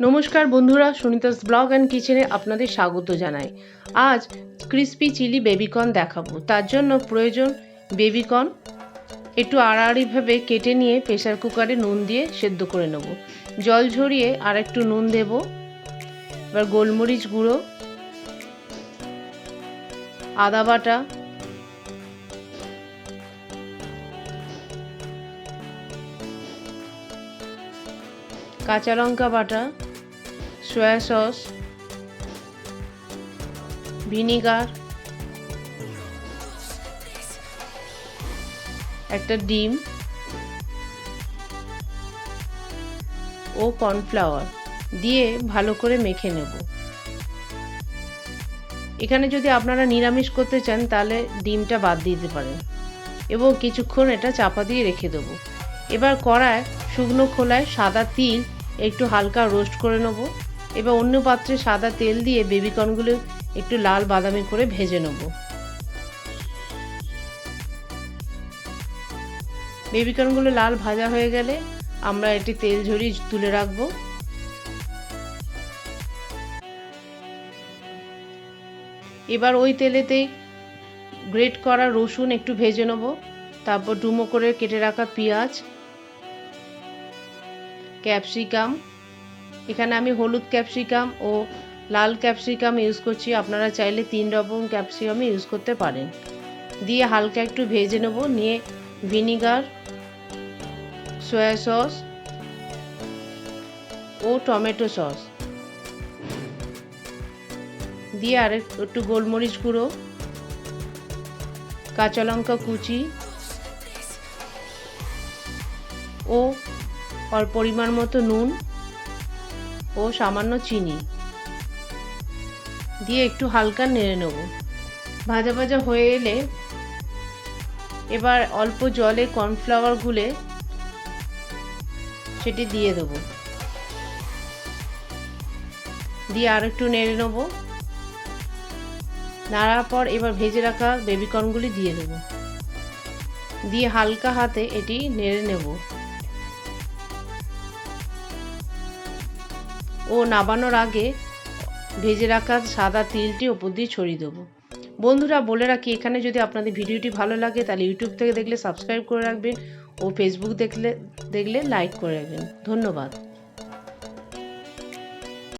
নমস্কার বন্ধুরা, সুনিতাস blog and কিচেনে আপনাদের স্বাগত জানাই। আজ ক্রিস্পি চিলি বেবিকর্ন দেখাবো। তার জন্য প্রয়োজন বেবিকর্ন। একটু আড়াআড়িভাবে কেটে নিয়ে প্রেশার কুকারে নুন দিয়ে সেদ্ধ করে নেব। জল ঝরিয়ে আর একটু নুন দেব। এবার গোলমরিচ গুঁড়ো, আদা বাটা, কাঁচা লঙ্কা বাটা সয়া সস ভিনিগার একটা ডিম ও কর্নফ্লাওয়ার দিয়ে ভালো করে মেখে নেব। এখানে যদি আপনারা নিরামিষ করতে চান, তাহলে ডিমটা বাদ দিতে পারেন এবং কিছুক্ষণ এটা চাপা দিয়ে রেখে দেবো। এবার কড়ায় শুকনো খোলায় সাদা তিল একটু হালকা রোস্ট করে নেব। এবার অন্য পাত্রে সাদা তেল দিয়ে বেবিকর্নগুলো একটু লাল বাদামি করে ভেজে নেব। বেবিকর্নগুলো লাল ভাজা হয়ে গেলে আমরা এটি তেল ঝরিয়ে তুলে রাখব। এবার ওই তেলেতেই গ্রেট করা রসুন একটু ভেজে নেব। তারপর ডুমো করে কেটে রাখা পেঁয়াজ, ক্যাপসিকাম এখানে আমি হলুদ ক্যাপসিকাম ও লাল ক্যাপসিকাম ইউজ করছি। আপনারা চাইলে তিন রকম ক্যাপসিকামই ইউজ করতে পারেন। দিয়ে হালকা একটু ভেজে নেব। নিয়ে ভিনিগার, সয়া সস ও টমেটো সস। দিয়ে আর একটু গোলমরিচ গুঁড়ো, কাঁচা লঙ্কা কুচি ও অল পরিমাণ মতো নুন। ও সামান্য চিনি। দিয়ে একটু হালকা নেড়ে নেব। ভাজা ভাজা হয়ে এলে এবার অল্প জলে কর্নফ্লাওয়ার গুলে সেটি দিয়ে দেবো। দিয়ে আর একটু নেড়ে নেব। নাড়ার পর এবার ভেজে রাখা বেবিকর্নগুলি দিয়ে দেবো। দিয়ে হালকা হাতে এটি নেড়ে নেব। ও নাবানোর আগে ভেজে রাখা সাদা তিলটি ওপর দিয়ে ছড়িয়ে দেবো। বন্ধুরা, বলে রাখি, এখানে যদি আপনাদের ভিডিওটি ভালো লাগে, তাহলে ইউটিউব থেকে দেখলে সাবস্ক্রাইব করে রাখবেন ও ফেসবুক দেখলে দেখলে লাইক করে রাখবেন। ধন্যবাদ।